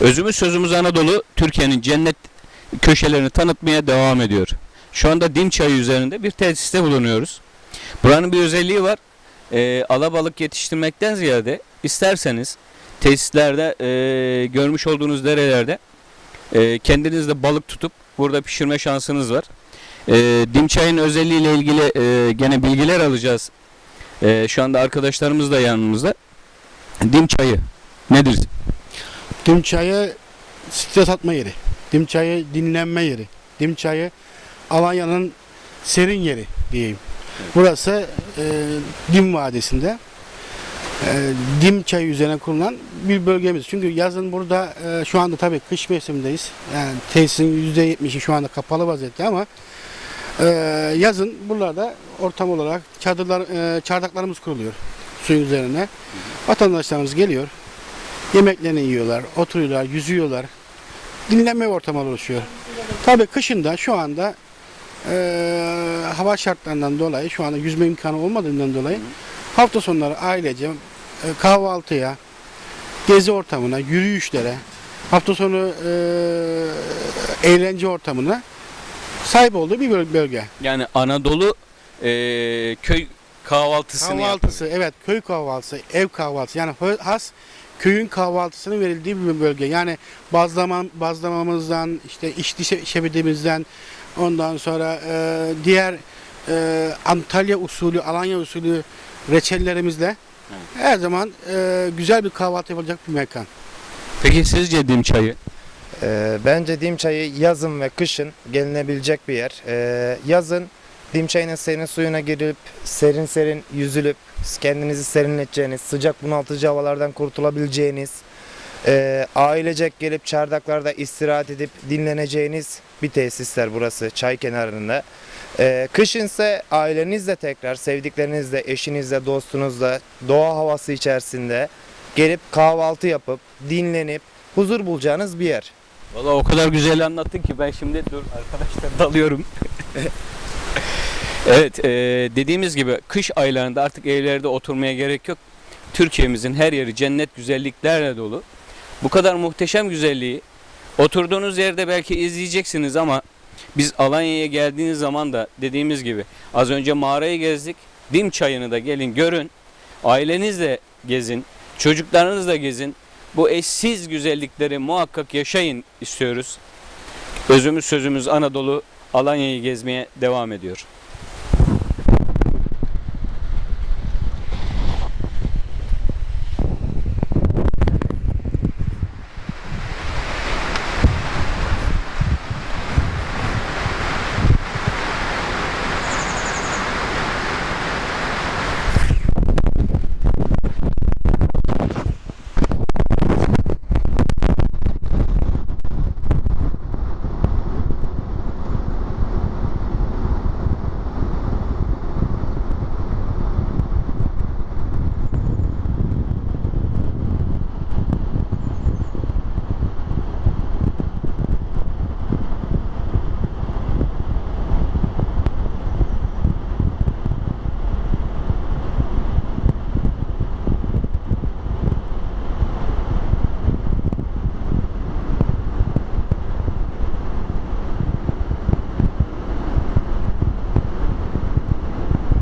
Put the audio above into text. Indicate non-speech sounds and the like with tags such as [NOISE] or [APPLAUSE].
Özümüz sözümüz Anadolu Türkiye'nin cennet köşelerini tanıtmaya devam ediyor. Şu anda Dimçayı üzerinde bir tesiste bulunuyoruz. Buranın bir özelliği var. Ee, alabalık yetiştirmekten ziyade isterseniz tesislerde e, görmüş olduğunuz derelerde e, kendiniz de balık tutup burada pişirme şansınız var. E, Dimçay'ın özelliğiyle ilgili e, gene bilgiler alacağız. E, şu anda arkadaşlarımız da yanımızda. Dimçayı nedir? Dimçayı stres atma yeri. Dimçayı dinlenme yeri. Dimçayı Alanya'nın serin yeri diyeyim. Burası e, Dim Vadisi'nde. E, Dim çayı üzerine kurulan bir bölgemiz. Çünkü yazın burada e, şu anda tabii kış mevsimindeyiz. Yani tesisin %70'i şu anda kapalı vaziyette ama e, yazın buralarda ortam olarak çadırlar, e, çardaklarımız kuruluyor suyun üzerine. Vatandaşlarımız geliyor. Yemeklerini yiyorlar, oturuyorlar, yüzüyorlar. Dinlenme ortamı oluşuyor. Tabii kışında şu anda eee, hava şartlarından dolayı şu anda yüzme imkanı olmadığından dolayı hafta sonları ailece e, kahvaltıya, gezi ortamına, yürüyüşlere, hafta sonu eee, eğlence ortamına sahip olduğu bir böl- bölge. Yani Anadolu e, köy kahvaltısını Kahvaltısı, evet köy kahvaltısı, ev kahvaltısı yani has köyün kahvaltısının verildiği bir bölge. Yani bazlama, bazlamamızdan, işte içli şe- şebidimizden, ondan sonra e, diğer e, Antalya usulü, Alanya usulü reçellerimizle her zaman e, güzel bir kahvaltı yapılacak bir mekan. Peki sizce Dimçayı? Ee, bence Dimçayı yazın ve kışın gelinebilecek bir yer. Ee, yazın Dimçayı'nın serin suyuna girip serin serin yüzülüp kendinizi serinleteceğiniz, sıcak bunaltıcı havalardan kurtulabileceğiniz, e, ailecek gelip çardaklarda istirahat edip dinleneceğiniz bir tesisler burası çay kenarında. Ee, kışın ise ailenizle tekrar, sevdiklerinizle, eşinizle, dostunuzla doğa havası içerisinde gelip kahvaltı yapıp dinlenip huzur bulacağınız bir yer. Valla o kadar güzel anlattın ki ben şimdi dur arkadaşlar dalıyorum. [LAUGHS] evet e, dediğimiz gibi kış aylarında artık evlerde oturmaya gerek yok. Türkiye'mizin her yeri cennet güzelliklerle dolu. Bu kadar muhteşem güzelliği oturduğunuz yerde belki izleyeceksiniz ama biz Alanya'ya geldiğiniz zaman da dediğimiz gibi az önce mağarayı gezdik. Dim çayını da gelin görün. Ailenizle gezin. Çocuklarınızla gezin. Bu eşsiz güzellikleri muhakkak yaşayın istiyoruz. Özümüz sözümüz Anadolu Alanya'yı gezmeye devam ediyor.